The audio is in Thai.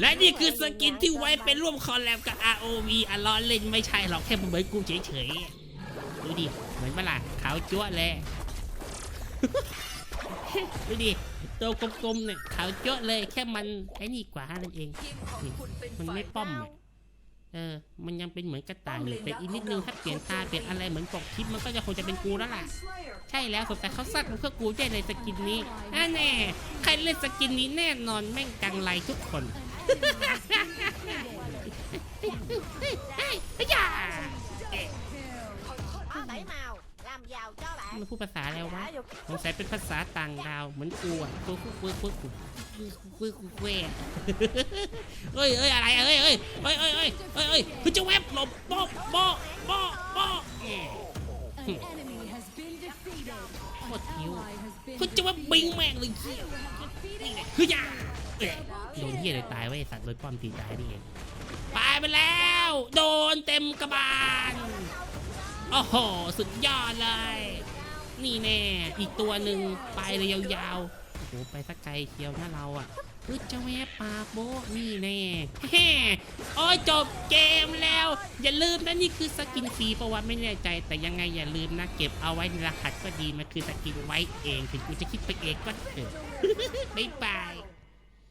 และนี่คือสกินที่ไว้เป็นร่วมคอลแลบกับ ROV อะล้อเล่นไม่ใช่หรอกแค่เหมือนกูเฉยๆ ดูดิ เหมือนเปะล่ขาวจั๊วะเลย ดูดิ ตัวกลมๆเนี่ยขาวจั๊วะเลยแค่มันไอ้นี่กว่านั่นเอง มันไม่ป้อมอะเออ มันยังเป็นเหมือนกระต่ายอยู่แต่อีกนิดนึงถ้าเปลี่ยนตาเปลี่ยนอะไรเหมือนปกคลิปมันก็จะคงจะเป็นกูแล้วล่ะ ใช่แล้วสงสัยเขาซัดมันเพื่อกูได้ในสกินนี้อะแน่ ใครเล่นสกินนี้แน่นอนแม่งกังไรทุกคน มันพูดภาษาอะไรวะสงสัยเป็นภาษาต่างดาวเหมือนกูอะกูกูกูกูกูกูกูกูเอ้ยเอ้ยอะไรเอ้ยเอ้ยเอ้ยเอ้ยเอ้ยเอ้ยเอ้ยคือจะแวบหลบโป๊ะโป๊ะโป๊ะโป๊ะเอ๊ะ An enemy has been defeated. โคตรหิว Ally has been คือจะแวบบิงแม่งเลยเหี้ยคืออย่า โดนเหี้ยเลยตายไว้ยไอ้สัตว์โดนป้อมตีตายนี่เองตายไปแล้ว โดนเต็มกระบาลโอ้โห สุดยอดเลย นี่แน่ อีกตัวหนึ่งไปเลยยาวๆโอ้โหไปสักไกลเชียวนะเราอะคือจะแวบปากโบะนี่แน่แฮ่โอ้ยจบเกมแล้ว อย่าลืมนะนี่คือสกินฟรีประวัติไม่แน่ใจ แต่ยังไงอย่าลืมนะ เก็บเอาไว้ในรหัสก็ดีมันคือสกินไว้เองถึงกูจะคิดไปเองก็เถอะบ๊ายบาย